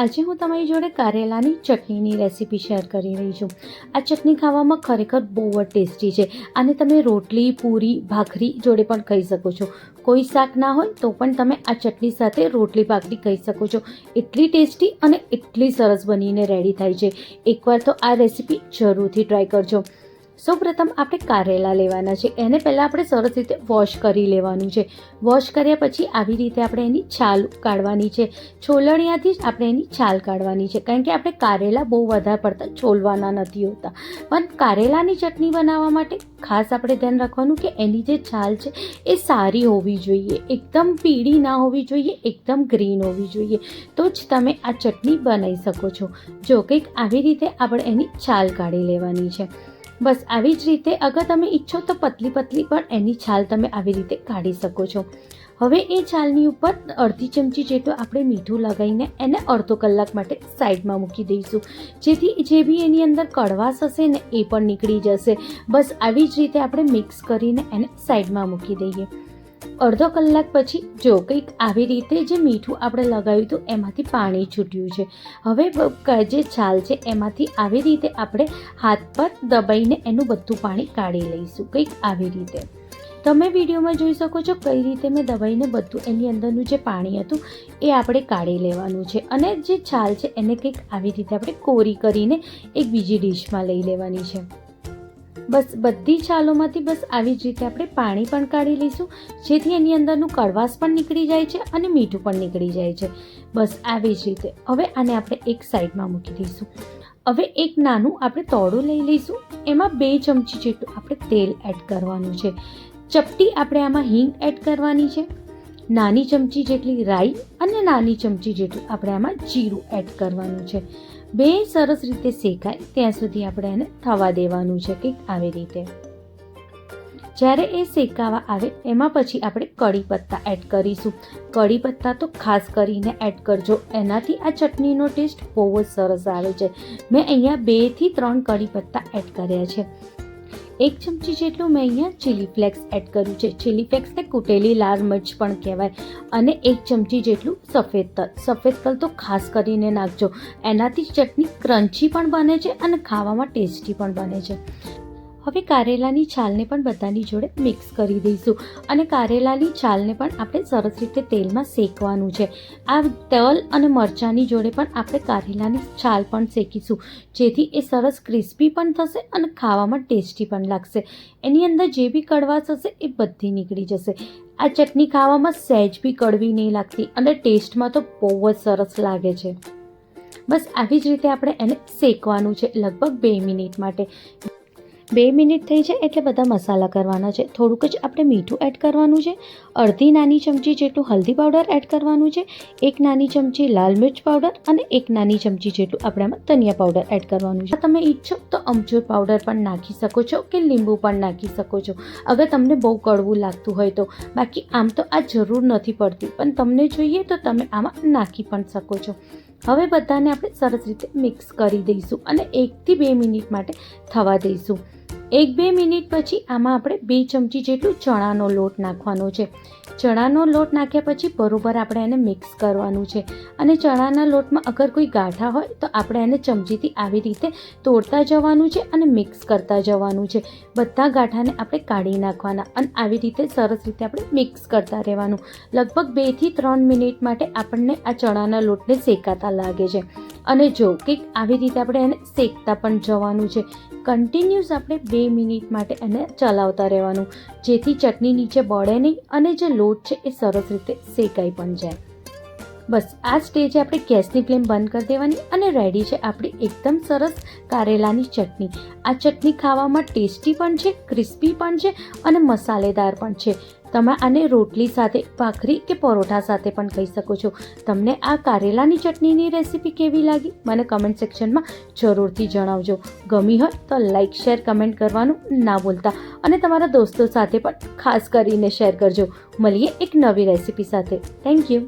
આજે હું તમારી જોડે કારેલાની ચટણીની રેસીપી શેર કરી રહી છું. આ ચટણી ખાવામાં ખરેખર બહુ જ ટેસ્ટી છે અને તમે રોટલી, પૂરી, ભાખરી જોડે પણ ખાઈ શકો છો. કોઈ શાક ના હોય તો પણ તમે આ ચટણી સાથે રોટલી, ભાખરી ખાઈ શકો છો. એટલી ટેસ્ટી અને એટલી સરસ બનીને રેડી થાય છે. એકવાર તો આ રેસીપી જરૂરથી ટ્રાય કરજો. સૌપ્રથમ આપણે કારેલા લેવાના છે. એને પહેલાં આપણે સરસ રીતે વોશ કરી લેવાનું છે. વોશ કર્યા પછી આવી રીતે આપણે એની છાલ કાઢવાની છે. છોલણિયાથી જ આપણે એની છાલ કાઢવાની છે. કારણ કે આપણે કારેલા બહુ વધારે પડતા છોલવાના નથી હોતા. પણ કારેલાની ચટણી બનાવવા માટે ખાસ આપણે ધ્યાન રાખવાનું કે એની જે છાલ છે એ સારી હોવી જોઈએ. એકદમ પીળી ના હોવી જોઈએ, એકદમ ગ્રીન હોવી જોઈએ. તો જ તમે આ ચટણી બનાવી શકો છો. જો કંઈક આવી રીતે આપણે એની છાલ કાઢી લેવાની છે. બસ આવી જ રીતે અગર તમે ઈચ્છો તો પતલી પતલી પણ એની છાલ તમે આવી રીતે કાઢી શકો છો. હવે એ છાલની ઉપર અડધી ચમચી જેટલું આપણે મીઠું લગાવીને એને અડધો કલાક માટે સાઈડમાં મૂકી દઈશું. જેથી જે બી એની અંદર કડવાશ હશે ને એ પણ નીકળી જશે. બસ આવી જ રીતે આપણે મિક્સ કરીને એને સાઈડમાં મૂકી દઈએ. અડધો કલાક પછી જો કંઈક આવી રીતે જે મીઠું આપણે લગાવ્યું હતું, એમાંથી પાણી છૂટ્યું છે. હવે જે છાલ છે, એમાંથી આવી રીતે આપણે હાથ પર દબાઈને એનું બધું પાણી કાઢી લઈશું, કંઈક આવી રીતે. તમે વિડીયોમાં જોઈ શકો છો કઈ રીતે મેં દબાઈને બધું એની અંદરનું જે પાણી હતું, એ આપણે કાઢી લેવાનું છે. અને જે છાલ છે, એને કંઈક આવી રીતે આપણે કોરી કરીને એક બીજી ડીશમાં લઈ લેવાની છે. બસ બધી છાલોમાંથી બસ આવી જ રીતે આપણે પાણી પણ કાઢી લઈશું, જેથી એની અંદરનું કડવાશ પણ નીકળી જાય છે અને મીઠું પણ નીકળી જાય છે. બસ આવી જ રીતે. હવે આને આપણે એક સાઈડમાં મૂકી દઈશું. હવે એક નાનું આપણે તોડું લઈ લઈશું. એમાં બે ચમચી જેટલું આપણે તેલ એડ કરવાનું છે. ચપટી આપણે આમાં હિંગ એડ કરવાની છે. નાની ચમચી જેટલી રાઈ અને નાની ચમચી જેટલું આપણે આમાં જીરું એડ કરવાનું છે. બે સરસ રીતે શેકાય ત્યાં સુધી આપણે એને થવા દેવાનું છે કંઈક આવી રીતે. જ્યારે એ શેકાવા આવે એમાં પછી આપણે કડી પત્તા એડ કરીશું. કડી પત્તા તો ખાસ કરીને એડ કરજો. એનાથી આ ચટણીનો ટેસ્ટ બહુ જ સરસ આવે છે. મેં અહીંયા બેથી ત્રણ કડી પત્તા એડ કર્યા છે. એક ચમચી જેટલું મેં અહીંયા ચીલી ફ્લેક્સ એડ કર્યું છે. ચીલી ફ્લેક્સને કૂટેલી લાલ મરચ પણ કહેવાય અને એક ચમચી જેટલું સફેદ તલ. સફેદ તલ તો ખાસ કરીને નાખજો. એનાથી ચટણી ક્રન્ચી પણ બને છે અને ખાવામાં ટેસ્ટી પણ બને છે. હવે કારેલાની છાલને પણ બધાની જોડે મિક્સ કરી દઈશું. અને કારેલાની છાલને પણ આપણે સરસ રીતે તેલમાં શેકવાનું છે. આ તલ અને મરચાંની જોડે પણ આપણે કારેલાની છાલ પણ શેકીશું. જેથી એ સરસ ક્રિસ્પી પણ થશે અને ખાવામાં ટેસ્ટી પણ લાગશે. એની અંદર જે બી કડવાશ હશે એ બધી નીકળી જશે. આ ચટણી ખાવામાં સહેજ બી કડવી નહીં લાગતી અને ટેસ્ટમાં તો બહુ જ સરસ લાગે છે. બસ આવી જ રીતે આપણે એને શેકવાનું છે લગભગ બે મિનિટ માટે. બે મિનિટ થઈ જાય એટલે બધા મસાલા કરવાના છે. થોડુંક જ આપણે મીઠું એડ કરવાનું છે. અડધી નાની ચમચી જેટલું હલ્દી પાવડર એડ કરવાનું છે. એક નાની ચમચી લાલ મિર્ચ પાવડર અને એક નાની ચમચી જેટલું આપણે આમાં ધનિયા પાવડર એડ કરવાનું છે. તમે ઈચ્છો તો અમચૂર પાવડર પણ નાખી શકો છો કે લીંબુ પણ નાખી શકો છો. અગર તમને બહુ કડવું લાગતું હોય તો. બાકી આમ તો આ જરૂર નથી પડતી. પણ તમને જોઈએ તો તમે આમાં નાખી પણ શકો છો. હવે બધાને આપણે સરસ રીતે મિક્સ કરી દઈશું અને એકથી બે મિનિટ માટે થવા દઈશું. એક બે મિનિટ પછી આમાં આપણે બે ચમચી જેટલું ચણાનો લોટ નાખવાનો છે. ચણાનો લોટ નાખ્યા પછી બરોબર આપણે એને મિક્સ કરવાનું છે. અને ચણાના લોટમાં અગર કોઈ ગાંઠા હોય તો આપણે એને ચમચીથી આવી રીતે તોડતા જવાનું છે અને મિક્સ કરતા જવાનું છે. બધા ગાંઠાને આપણે કાઢી નાખવાના અને આવી રીતે સરસ રીતે આપણે મિક્સ કરતા રહેવાનું. લગભગ બેથી ત્રણ મિનિટ માટે આપણને આ ચણાના લોટને શેકાતા લાગે છે. અને જો કે આવી રીતે આપણે એને શેકતા પણ જવાનું છે. કન્ટિન્યુઅસ આપણે બે મિનિટ માટે એને ચલાવતા રહેવાનું. જેથી ચટણી નીચે બળે નહીં અને જે લોટ છે એ સરસ રીતે શેકાઈ પણ જાય. બસ, આ સ્ટેજે આપણે ગેસની ફ્લેમ બંધ કરી દેવાની અને રેડી છે આપણી એકદમ સરસ કારેલાની ચટણી. આ ચટણી ખાવામાં ટેસ્ટી પણ છે, ક્રિસ્પી પણ છે અને મસાલેદાર પણ છે. તમે આને રોટલી સાથે, ભાખરી કે પરોઠા સાથે પણ ખાઈ શકો છો. તમને આ કારેલાની ચટણીની રેસીપી કેવી લાગી? મને કમેન્ટ સેક્શનમાં જરૂરથી જણાવજો. ગમી હોય તો લાઇક શેર કમેન્ટ કરવાનું ના ભૂલતા. અને તમારા દોસ્તો સાથે પણ ખાસ કરીને શેર કરજો. મળીએ એક નવી રેસીપી સાથે. Thank you